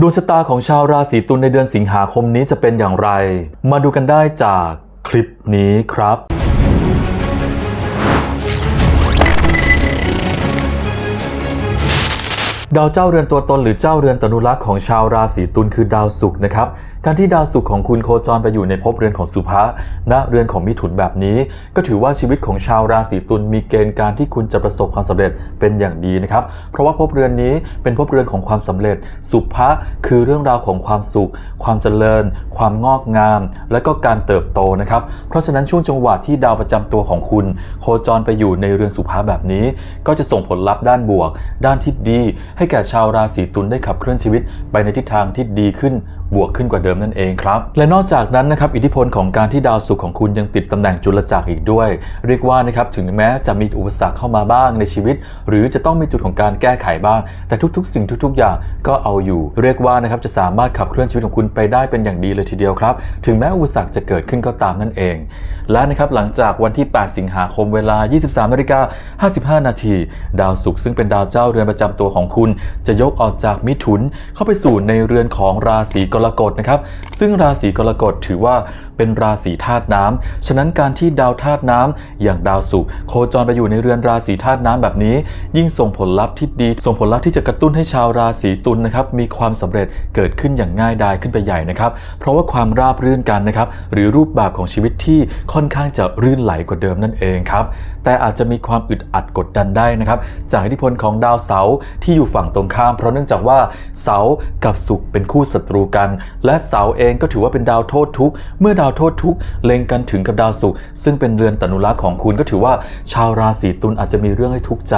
ดวงชะตาของชาวราศีตุลในเดือนสิงหาคมนี้จะเป็นอย่างไร มาดูกันได้จากคลิปนี้ครับ ดาวเจ้าเรือนตัวตนหรือเจ้าเรือนตนุรักษ์ของชาวราศีตุลคือดาวศุกร์นะครับ การที่ดาวศุกร์ของคุณโคจรไปอยู่ในภพเรือนของสุภะณเรือนของมิถุนแบบนี้ ก็ถือว่าชีวิตของชาวราศีตุลมีเกณฑ์การที่คุณจะประสบความสำเร็จเป็นอย่างดีนะครับ เพราะว่าภพเรือนนี้เป็นภพเรือนของความสำเร็จ สุภะคือเรื่องราวของความสุข ความเจริญ ความงอกงาม และก็การเติบโตนะครับ เพราะฉะนั้นช่วงจังหวะที่ดาวประจำตัวของคุณ โคจรไปอยู่ในเรือนสุภะแบบนี้ ก็จะส่งผลลัพธ์ด้านบวก ด้านที่ดี ให้แก่ชาวราศีตุลได้ขับเคลื่อนชีวิตไปในทิศทางที่ดีขึ้น บวกขึ้นกว่าเดิมนั่นเองครับ และนอกจากนั้นนะครับอิทธิพลของการที่ดาวศุกร์ของคุณยังติดตำแหน่งจุลจักรอีกด้วย เรียกว่านะครับถึงแม้จะมีอุปสรรคเข้ามาบ้างในชีวิต หรือจะต้องมีจุดของการแก้ไขบ้าง แต่ทุกๆ สิ่งทุกๆ อย่างก็เอาอยู่ เรียกว่านะครับจะสามารถขับเคลื่อนชีวิตของคุณไปได้เป็นอย่างดีเลยทีเดียวครับถึงแม้อุปสรรคจะเกิดขึ้นก็ตามนั่นเอง และนะครับหลังจากวันที่ 8 สิงหาคมเวลา 23นาฬิกา55 นาทีดาวศุกร์ซึ่งเป็นดาวเจ้าเรือนประจำตัวของคุณ จะยกออกจากมิถุนเข้าไปสู่ในเรือนของราศีกรกฎนะครับ ซึ่งราศีกรกฎถือว่าเป็นราศีธาตุน้ำฉะนั้นการที่ดาวธาตุน้ำอย่างดาวศุกร์โคจรไปอยู่ในเรือนราศีธาตุน้ำแบบนี้ ยิ่งส่งผลลัพธ์ที่ดี ส่งผลลัพธ์ที่จะกระตุ้นให้ชาวราศีตุลนะครับมีความสำเร็จเกิดขึ้นอย่างง่ายดายขึ้นไปใหญ่นะครับ เพราะว่าความราบรื่นกันนะครับหรือรูปแบบของชีวิตที่ค่อนข้างจะรื่นไหลกว่าเดิมนั่นเองครับ แต่อาจจะมีความอึดอัดกดดันได้นะครับ จากอิทธิพลของดาวเสาร์ที่อยู่ฝั่งตรงข้าม เพราะเนื่องจากว่าเสาร์กับศุกร์เป็นคู่ศัตรูกัน และเสาร์เองก็ถือว่าเป็นดาวโทษทุกข์เมื่อดาวโทษทุกข์เล็งกันถึงกับดาวศุกร์ซึ่งเป็นเรือนตนุรักษ์ของคุณก็ถือว่า ชาวราศีตุลอาจจะมีเรื่องให้ทุกข์ใจ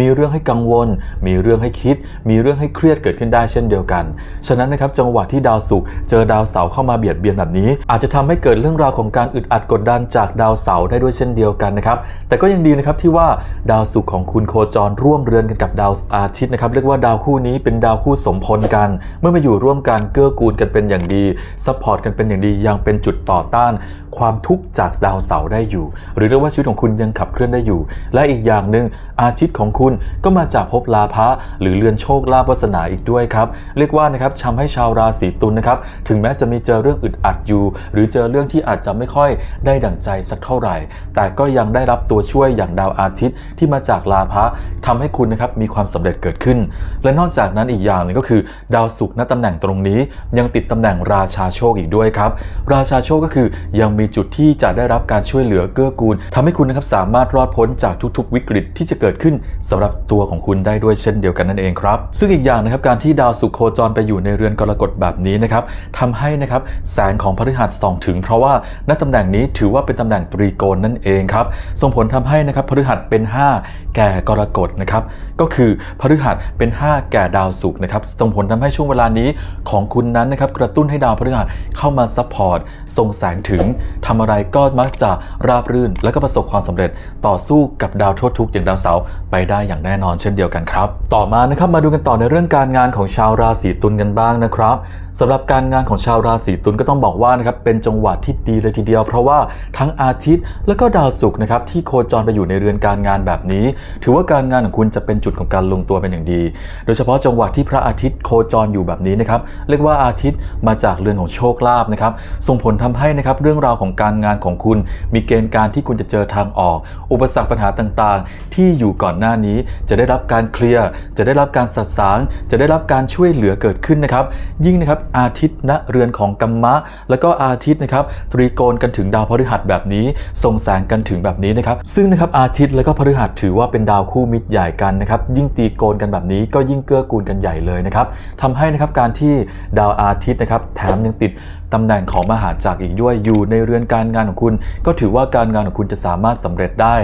มีเรื่องให้กังวล มีเรื่องให้คิด มีเรื่องให้เครียดเกิดขึ้นได้เช่นเดียวกัน ฉะนั้นนะครับจังหวะที่ดาวศุกร์เจอดาวเสาร์เข้ามาเบียดเบียนแบบนี้ อาจจะทำให้เกิดเรื่องราวของการอึดอัดกดดันจากดาวเสาร์ได้ด้วยเช่นเดียวกันนะครับแต่ก็ยังดีนะครับที่ว่าดาวศุกร์ของคุณโคจรร่วมเรือนกันกับดาวอาทิตย์นะครับเรียกว่าดาวคู่นี้เป็นดาวคู่สมพลกัน เมื่อมาอยู่ร่วมกันเกื้อกูลกันเป็นอย่างดีซัพพอร์ตกันเป็นอย่างดียังเป็นจุดต่อต้าน ความทุกข์จากดาวเสาร์ได้อยู่ หรือเรียกว่าชีวิตของคุณยังขับเคลื่อนได้อยู่ และอีกอย่างหนึ่ง อาทิตย์ของคุณก็มาจากภพลาภะหรือเรือนโชคลาภวาสนาอีกด้วยครับ เรียกว่านะครับทำให้ชาวราศีตุลนะครับ ถึงแม้จะมีเจอเรื่องอึดอัดอยู่ หรือเจอเรื่องที่อาจจะไม่ค่อยได้ดั่งใจสักเท่าไหร่ แต่ก็ยังได้รับตัวช่วยอย่างดาวอาทิตย์ที่มาจากลาภะทำให้คุณนะครับมีความสำเร็จเกิดขึ้น และนอกจากนั้นอีกอย่างหนึงก็คือ ดาวศุกร์ณตำแหน่งตรงนี้ ยังติดตำแหน่งราชาโชคอีกด้วยครับ ราชาโชคก็คือยังมีจุดที่จะได้รับการช่วยเหลือเกื้อกูลทำให้คุณนะครับสามารถรอดพ้นจากทุกๆ วิกฤตที่จะเกิดขึ้นสำหรับตัวของคุณได้ด้วยเช่นเดียวกันนั่นเองครับ ซึ่งอีกอย่างนะครับการที่ดาวศุกโคจรไปอยู่ในเรือนกรกฎแบบนี้นะครับทำให้นะครับแสงของพฤหัสส่องถึง เพราะว่าณตำแหน่งนี้ถือว่าเป็นตำแหน่งตรีโกณนั่นเองครับส่งผลทำให้นะครับพฤหัสเป็น 5 แก่กรกฎนะครับก็คือพฤหัสเป็น 5 แก่ดาวศุกร์นะครับส่งผลทำให้ช่วงเวลานี้ของคุณนั้นนะครับกระตุ้นให้ดาวพฤหัสเข้ามาซัพพอร์ตส่งแสงถึงทำอะไรก็มักจะราบรื่น และก็ประสบความสำเร็จต่อสู้กับดาวโทษทุกข์อย่างดาวเสาไปได้อย่างแน่นอนเช่นเดียวกันครับ ต่อมานะครับมาดูกันต่อในเรื่องการงานของชาวราศีตุลกันบ้างนะครับสำหรับการงานของชาวราศีตุลก็ต้องบอกว่านะครับเป็นจังหวะที่ดีเลยทีเดียว เพราะว่าทั้งอาทิตย์และก็ดาวศุกร์นะครับที่โคจรไปอยู่ในเรือนการงานแบบนี้ ถือว่าการงานของคุณจะเป็นจุดของการลงตัวเป็นอย่างดี โดยเฉพาะจังหวะที่พระอาทิตย์โคจรอยู่แบบนี้นะครับเรียกว่าอาทิตย์มาจากเรือนของโชคลาภนะครับส่งผลทำให้นะครับเรื่องราวของการงานของคุณ มีเกณฑ์การที่คุณจะเจอทางออก อุปสรรคปัญหาต่างๆ ที่อยู่ก่อนหน้านี้ จะได้รับการเคลียร์ จะได้รับการสัดสาง จะได้รับการช่วยเหลือเกิดขึ้นนะครับ ยิ่งนะครับอาทิตย์ณเรือนของกัมมะ แล้วก็อาทิตย์นะครับตรีโกณกันถึงดาวพฤหัสแบบนี้ส่งแสงกันถึงแบบนี้นะครับ ซึ่งนะครับอาทิตย์แล้วก็พฤหัสถือว่าเป็นดาวคู่มิตรใหญ่กันนะครับยิ่งตีโกนกันแบบนี้ก็ยิ่งเกื้อกูลกันใหญ่เลยนะครับทำให้นะครับการที่ดาวอาทิตย์นะครับแถมยังติด ตำแหน่งของมหาจักรอีกด้วยอยู่ในเรือนการงานของคุณ ก็ถือว่าการงานของคุณจะสามารถสำเร็จได้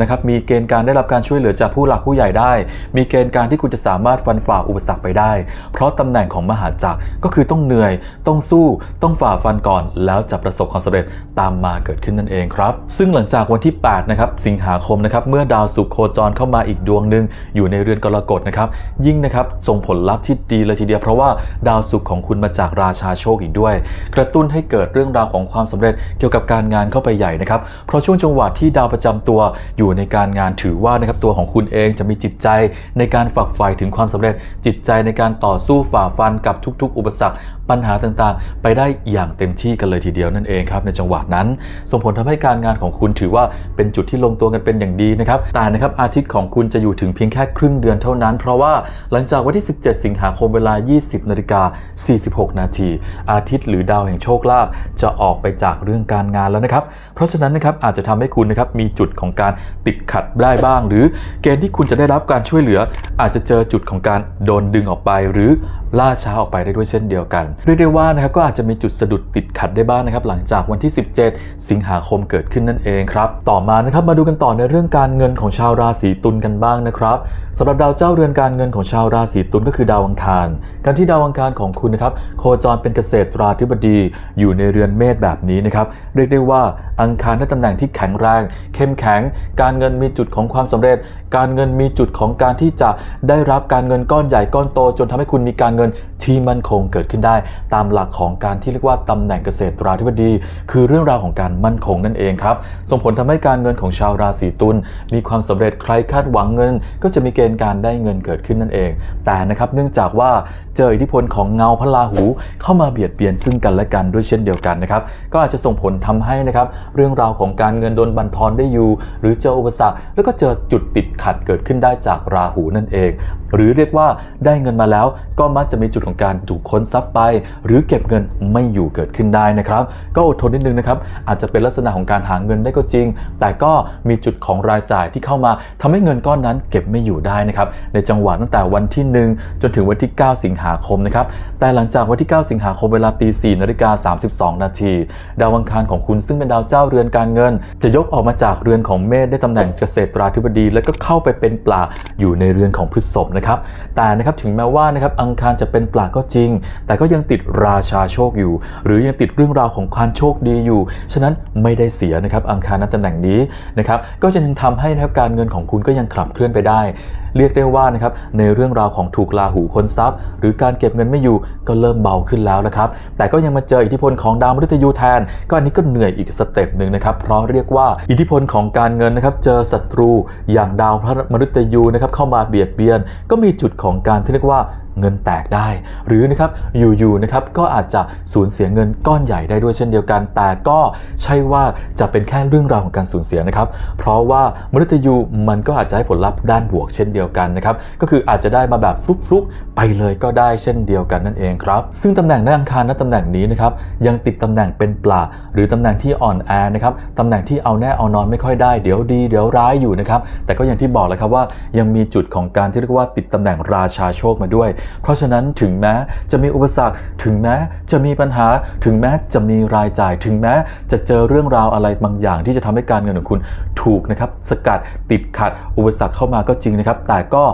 นะครับมีเกณฑ์การได้รับการช่วยเหลือจากผู้หลักผู้ใหญ่ได้ มีเกณฑ์การที่คุณจะสามารถฟันฝ่าอุปสรรคไปได้ เพราะตำแหน่งของมหาจักรก็คือต้องเหนื่อย ต้องสู้ต้องฝ่าฟันก่อน แล้วจะประสบความสำเร็จตามมาเกิดขึ้นนั่นเองครับ ซึ่งหลังจากวันที่8นะครับสิงหาคมนะครับเมื่อดาวศุกร์โคจรเข้ามาอีกดวงหนึ่งอยู่ในเรือนกรกฎนะครับยิ่งนะครับส่งผลลัพธ์ที่ดีเลยทีเดียวเพราะว่าดาวศุกร์ของคุณมาจากราชาโชคอีกด้วยกระตุ้นให้เกิดเรื่องราวของความสำเร็จเกี่ยวกับการงานเข้าไปใหญ่นะครับ เพราะช่วงจังหวะที่ดาวประจำตัวอยู่ในการงานถือว่านะครับตัวของคุณเองจะมีจิตใจในการฝักใฝ่ถึงความสำเร็จจิตใจในการต่อสู้ฝ่าฟันกับทุก ๆ อุปสรรคปัญหาต่างๆ ไปได้อย่างเต็มที่กันเลยทีเดียวนั่นเองครับในจังหวะนั้น ส่งผลทำให้การงานของคุณถือว่าเป็นจุดที่ลงตัวกันเป็นอย่างดีนะครับแต่นะครับอาทิตย์ของคุณจะอยู่ถึงเพียงแค่ครึ่งเดือนเท่านั้น เพราะว่าหลังจากวันที่ 17 สิงหาคมเวลา 20นาฬิกา46 นาทีอาทิตย์หรือดาวแห่งโชคลาภจะออกไปจากเรื่องการงานแล้วนะครับ เพราะฉะนั้นนะครับอาจจะทำให้คุณนะครับมีจุดของการติดขัดได้บ้าง หรือเกณฑ์ที่คุณจะได้รับการช่วยเหลือ อาจจะเจอจุดของการโดนดึงออกไปหรือ ล่าช้าออกไปได้ด้วยเช่นเดียวกัน เรียกได้ว่านะครับก็อาจจะมีจุดสะดุดติดขัดได้บ้างนะครับหลังจากวันที่ 17 สิงหาคมเกิดขึ้นนั่นเองครับต่อมานะครับมาดูกันต่อในเรื่องการเงินของชาวราศีตุลกันบ้างนะครับสำหรับดาวเจ้าเรือนการเงินของชาวราศีตุลก็คือดาวอังคาร การที่ดาวอังคารของคุณนะครับโคจรเป็นเกษตราธิบดี อยู่ในเรือนเมษแบบนี้นะครับเรียกได้ว่าอังคารในตำแหน่งที่แข็งแรง เข้มแข็ง การเงินมีจุดของความสำเร็จ การเงินมีจุดของการที่จะได้รับการเงินก้อนใหญ่ก้อนโต จนทำให้คุณมีการเงินที่มั่นคงเกิดขึ้นได้ ตามหลักของการที่เรียกว่าตำแหน่งเกษตราธิบดี คือเรื่องราวของการมั่นคงนั่นเองครับ ส่งผลทำให้การเงินของชาวราศีตุลมีความสำเร็จใครคาดหวังเงิน ก็จะมีเกณฑ์การได้เงินเกิดขึ้นนั่นเอง แต่นะครับเนื่องจากว่าเจออิทธิพลของเงาพระราหู เข้ามาเบียดเบียนซึ่งกันและกันด้วยเช่นเดียวกันนะครับก็อาจจะส่งผลทำให้นะครับเรื่องราวของการเงินโดนบั่นทอนได้อยู่ หรือเจออุปสรรคแล้วก็เจอจุดติดขัดเกิดขึ้นได้จากราหูนั่นเอง หรือเรียกว่าได้เงินมาแล้วก็มักจะจะมีจุดของการถูกค้นทรัพย์ไป หรือเก็บเงินไม่อยู่เกิดขึ้นได้นะครับ ก็อดทนนิดนึงนะครับ อาจจะเป็นลักษณะของการหาเงินได้ก็จริง แต่ก็มีจุดของรายจ่ายที่เข้ามาทำให้เงินก้อนนั้นเก็บไม่อยู่ได้นะครับ ในจังหวะตั้งแต่วันที่ 1 จนถึงวันที่ 9 สิงหาคมนะครับ แต่หลังจากวันที่ 9 สิงหาคมเวลาตี4นาฬิกา32 นาทีดาวอังคารของคุณซึ่งเป็นดาวเจ้าเรือนการเงิน จะยกออกมาจากเรือนของเมษได้ตำแหน่งเกษตราธิบดี แล้วก็เข้าไปเป็นปลาอยู่ในเรือนของพฤษภนะครับแต่นะครับถึงแม้ว่านะครับอังคารจะเป็นปลาก็จริง แต่ก็ยังติดราชาโชคอยู่ หรือยังติดเรื่องราวของความโชคดีอยู่ ฉะนั้นไม่ได้เสียนะครับอังคารณตำแหน่งนี้นะครับก็จะยังทำให้นะครับการเงินของคุณก็ยังขับเคลื่อนไปได้ เรียกได้ว่านะครับในเรื่องราวของถูกลาหูคนทรัพย์ หรือการเก็บเงินไม่อยู่ก็เริ่มเบาขึ้นแล้วนะครับ แต่ก็ยังมาเจออิทธิพลของดาวมฤตยูแทน ก็อันนี้ก็เหนื่อยอีกสเต็ปหนึ่งนะครับ เพราะเรียกว่าอิทธิพลของการเงินนะครับเจอศัตรูอย่างดาวพระมฤตยูนะครับเข้ามาเบียดเบียน ก็มีจุดของการที่เรียกว่าเงินแตกได้ หรือนะครับอยู่ๆนะครับก็อาจจะสูญเสียเงินก้อนใหญ่ได้ด้วยเช่นเดียวกัน แต่ก็ใช่ว่าจะเป็นแค่เรื่องราวของการสูญเสียนะครับ เพราะว่ามฤตยูมันก็อาจจะให้ผลลัพธ์ด้านบวกเช่นเดียวดียวกันนะครับก็คืออาจจะได้มาแบบฟลุกๆไปเลยก็ได้เช่นเดียวกันนั่นเองครับ ซึ่งตำแหน่งในอังคารณตำแหน่งนี้นะครับยังติดตำแหน่งเป็นปลาหรือตำแหน่งที่อ่อนแอนะครับตำแหน่งที่เอาแน่เอานอนไม่ค่อยได้เดี๋ยวดีเดี๋ยวร้ายอยู่นะครับแต่ก็อย่างที่บอกแล้วครับว่ายังมีจุดของการที่เรียกว่าติดตำแหน่งราชาโชคมาด้วย เพราะฉะนั้นถึงแม้จะมีอุปสรรค ถึงแม้จะมีปัญหา ถึงแม้จะมีรายจ่าย ถึงแม้จะเจอเรื่องราวอะไรบางอย่าง ที่จะทำให้การเงินของคุณถูกนะครับสกัดติดขัดอุปสรรคเข้ามาก็จริงนะครับแต่ก็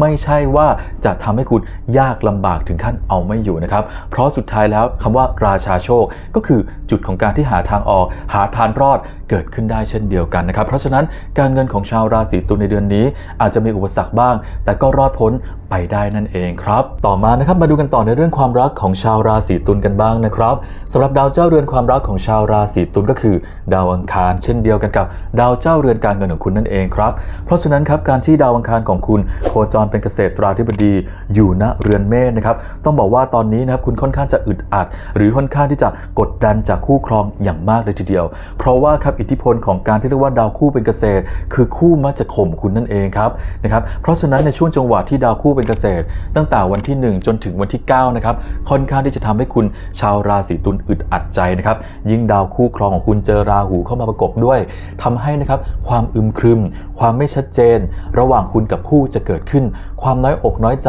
ไม่ใช่ว่าจะทำให้คุณยากลำบากถึงขั้นเอาไม่อยู่นะครับ เพราะสุดท้ายแล้วคำว่าราชาโชคก็คือจุดของการที่หาทางออก หาทางรอดเกิดขึ้นได้เช่นเดียวกันนะครับ เพราะฉะนั้นการเงินของชาวราศีตุลในเดือนนี้ อาจจะมีอุปสรรคบ้าง แต่ก็รอดพ้นไปได้นั่นเองครับ ต่อมานะครับมาดูกันต่อในเรื่องความรักของชาวราศีตุลกันบ้างนะครับสำหรับดาวเจ้าเรือนความรักของชาวราศีตุลก็คือ ดาวอังคาร เช่นเดียวกันกับ ดาวเจ้าเรือนการเงินของคุณนั่นเองครับ เพราะฉะนั้นครับการที่ดาวอังคารของคุณโคจรเป็นเกษตราธิบดีอยู่ณเรือนเมษนะครับต้องบอกว่าตอนนี้นะครับคุณค่อนข้างจะอึดอัด หรือค่อนข้างที่จะกดดันจากคู่ครองอย่างมากเลยทีเดียว เพราะว่าครับอิทธิพลของการที่เรียกว่าดาวคู่เป็นเกษตร คือคู่มักจะข่มคุณนั่นเองครับนะครับเพราะฉะนั้นในช่วงจังหวะที่ดาวคู่เป็นเกษตร ตั้งแต่วันที่ 1 จนถึงวันที่9นะครับค่อนข้างที่จะทำให้คุณชาวราศีตุลอึดอัดใจนะครับยิ่งดาวคู่ครองของคุณเจอราหูเข้ามาประกบด้วยทำให้นะครับความอึมครึม ความไม่ชัดเจน ระหว่างคุณกับคู่จะเกิดขึ้น ความน้อยอกน้อยใจ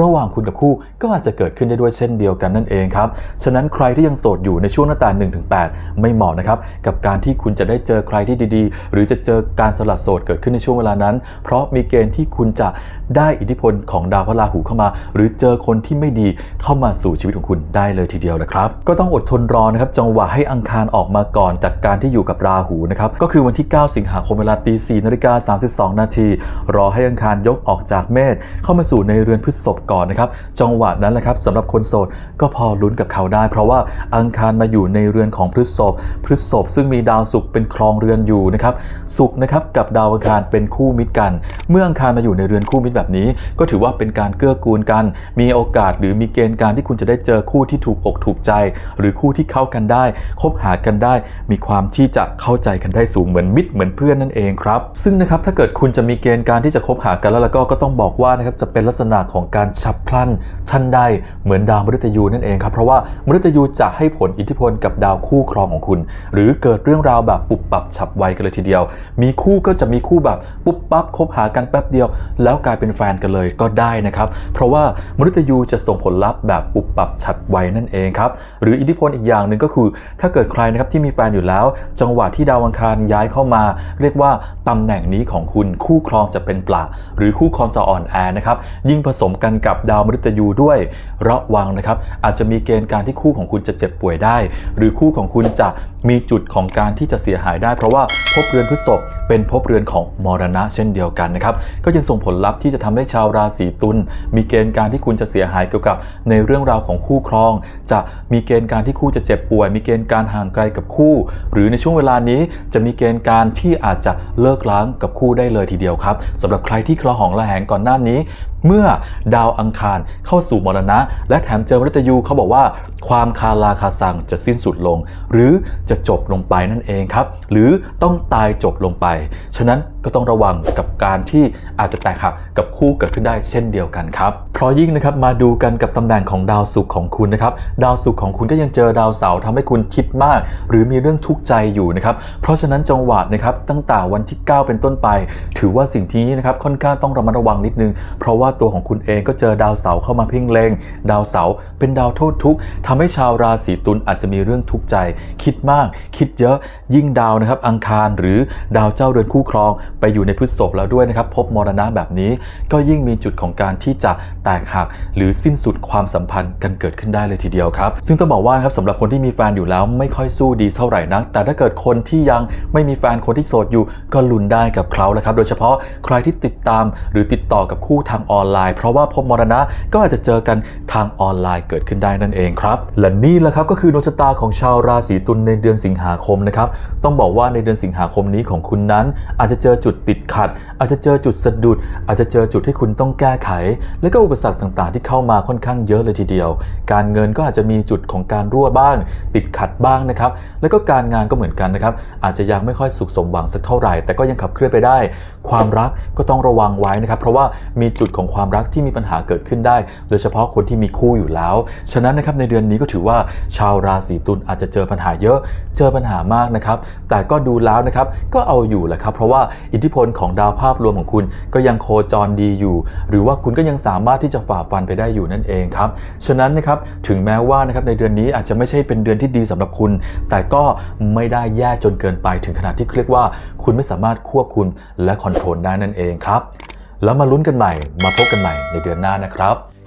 ระหว่างคุณกับคู่ก็อาจจะเกิดขึ้นได้ด้วยเช่นเดียวกันนั่นเองครับฉะนั้นใครที่ยังโสดอยู่ในช่วงหน้าต่1-8 ไม่เหมาะนะครับกับการที่คุณจะได้เจอใครที่ดีๆ หรือจะเจอการสลัดโสดเกิดขึ้นในช่วงเวลานั้น เพราะมีเกณฑ์ที่คุณจะได้อิทธิพลของดาวพระราหูเข้ามา หรือเจอคนที่ไม่ดีเข้ามาสู่ชีวิตของคุณได้เลยทีเดียวนะครับ ก็ต้องอดทนรอนะครับจังหวะให้อังคารออกมาก่อนจากการที่อยู่กับราหูนะครับก็คือวันที่ 9 สิงหาคมเวลาตี4นาฬิกา32 นาทีรอให้อังคารยกออกจากเมษเข้ามาสู่ในเรือนพฤษภก่อนนะครับจังหวะนั้นแหละครับสำหรับคนโสดก็พอลุ้นกับเขาได้ เพราะว่าอังคารมาอยู่ในเรือนของพฤษภพฤษภซึ่งมีดาวศุกร์เป็นครองเรือนอยู่นะครับศุกร์นะครับกับดาวอังคารเป็นคู่มิตรกัน เมื่ออังคารมาอยู่ในเรือนคู่มิตรแบบนี้ ก็ถือว่าเป็นการเกื้อกูลกัน มีโอกาสหรือมีเกณฑ์การที่คุณจะได้เจอคู่ที่ถูกอกถูกใจ หรือคู่ที่เข้ากันได้ คบหากันได้ มีความที่จะเข้าใจกันได้สูงเหมือนมิตรเหมือนเพื่อนนั่นเองครับ ซึ่งนะครับถ้าเกิดคุณจะมีเกณฑ์การที่จะคบหากันแล้วแล้วก็ก็ต้องบอกว่านะครับจะเป็นลักษณะของการฉับพลันชันได้เหมือนดาวมฤตยูนั่นเองครับเพราะว่ามฤตยูจะให้ผลอิทธิพลกับดาวคู่ครองของคุณ หรือเกิดเรื่องราวแบบปุบปับฉับไวกันเลยทีเดียว มีคู่ก็จะมีคู่แบบปุ๊บปั๊บคบหากันแป๊บเดียว แล้วกลายเป็นแฟนกันเลยก็ได้นะครับ เพราะว่ามฤตยูจะส่งผลลัพธ์แบบปุบปับฉับไวนั่นเองครับ หรืออิทธิพลอีกอย่างหนึ่งก็คือ ถ้าเกิดใครนะครับที่มีแฟนอยู่แล้ว จังหวะที่ดาวอังคารย้ายเข้ามา เรียกว่าตำแหน่งนี้ของคุณคู่ครองจะเป็นปลาหรือคู่ครองจะอ่อนแอนะครับยิ่งผสมกันกับดาวมฤตยูด้วยระวังนะครับ อาจจะมีเกณฑ์การที่คู่ของคุณจะเจ็บป่วยได้ หรือคู่ของคุณจะมีจุดของการที่จะเสียหายได้ เพราะว่าภพเรือนพฤษภ เป็นภพเรือนของมรณะเช่นเดียวกันนะครับ ก็ยังส่งผลลัพธ์ที่จะทำให้ชาวราศีตุลมีเกณฑ์การที่คุณจะเสียหายเกี่ยวกับในเรื่องราวของคู่ครอง จะมีเกณฑ์การที่คู่จะเจ็บป่วย มีเกณฑ์การห่างไกลกับคู่ หรือในช่วงเวลานี้จะมีเกณฑ์การที่อาจจะเลิกล้างกับคู่ได้เลยทีเดียวครับสำหรับใครที่คลอหองละแหงก่อนหน้านี้เมื่อดาวอังคารเข้าสู่มรณะ และแถมเจอมฤตยูเขาบอกว่า ความคาลาคาซังจะสิ้นสุดลง หรือจะจบลงไปนั่นเองครับ หรือต้องตายจบลงไป ฉะนั้น ก็ต้องระวังกับการที่อาจจะแตกหักกับคู่เกิดขึ้นได้เช่นเดียวกันครับ เพราะยิ่งนะครับมาดูกันกับตำแหน่งของดาวศุกร์ของคุณนะครับ ดาวศุกร์ของคุณก็ยังเจอดาวเสาร์ทำให้คุณคิดมาก หรือมีเรื่องทุกข์ใจอยู่นะครับ เพราะฉะนั้นจังหวะนะครับตั้งแต่วันที่ 9 เป็นต้นไป ถือว่าสิ่งที่นี้นะครับค่อนข้างต้องระมัดระวังนิดนึง เพราะว่าตัวของคุณเองก็เจอดาวเสาร์เข้ามาเพ่งเลงดาวเสาร์เป็นดาวโทษทุกข์ทำให้ชาวราศีตุลอาจจะมีเรื่องทุกข์ใจ คิดมาก คิดเยอะยิ่งดาวนะครับอังคารหรือดาวเจ้าเรือนคู่ครอง อยู่ในพฤษภแล้วด้วยนะครับพบมรณะแบบนี้ ก็ยิ่งมีจุดของการที่จะแตกหัก หรือสิ้นสุดความสัมพันธ์กันเกิดขึ้นได้เลยทีเดียวครับ ซึ่งต้องบอกว่าครับสำหรับคนที่มีแฟนอยู่แล้วไม่ค่อยสู้ดีเท่าไหร่นัก แต่ถ้าเกิดคนที่ยังไม่มีแฟนคนที่โสดอยู่ก็ลุ้นได้กับเขาแหละครับ โดยเฉพาะใครที่ติดตามหรือติดต่อกับคู่ทางออนไลน์ เพราะว่าพบมรณะก็อาจจะเจอกันทางออนไลน์เกิดขึ้นได้นั่นเองครับและนี่แหละครับก็คือดวงชะตาของชาวราศีตุลในเดือนสิงหาคมนะครับต้องบอกว่าในเดือนสิงหาคมนี้ของคุณนั้น อาจจะเจอจุดติดขัดอาจจะเจอจุดสะดุด อาจจะเจอจุดที่คุณต้องแก้ไข และก็อุปสรรคต่างๆ ที่เข้ามาค่อนข้างเยอะเลยทีเดียว การเงินก็อาจจะมีจุดของการรั่วบ้าง ติดขัดบ้างนะครับ แล้วก็การงานก็เหมือนกันนะครับ อาจจะยังไม่ค่อยสุขสมหวังสักเท่าไหร่ แต่ก็ยังขับเคลื่อนไปได้ ความรักก็ต้องระวังไว้นะครับ เพราะว่ามีจุดของความรักที่มีปัญหาเกิดขึ้นได้ โดยเฉพาะคนที่มีคู่อยู่แล้ว ฉะนั้นนะครับในเดือนนี้ก็ถือว่าชาวราศีตุลอาจจะเจอปัญหาเยอะ เจอปัญหามากนะครับ แต่ก็ดูแล้วนะครับ ก็เอาอยู่แหละครับ เพราะว่าอิทธิพลของดาวภาพรวมของคุณก็ยังโคจรดีอยู่ หรือว่าคุณก็ยังสามารถที่จะฝ่าฟันไปได้อยู่นั่นเองครับฉะนั้นนะครับถึงแม้ว่านะครับในเดือนนี้อาจจะไม่ใช่เป็นเดือนที่ดีสำหรับคุณ แต่ก็ไม่ได้แย่จนเกินไปถึงขนาดที่เรียกว่า คุณไม่สามารถควบคุมและคอนโทรลได้นั่นเองครับแล้วมาลุ้นกันใหม่มาพบกันใหม่ในเดือนหน้านะครับ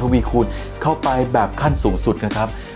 ทวีคูณเข้าไปแบบขั้นสูงสุดนะครับ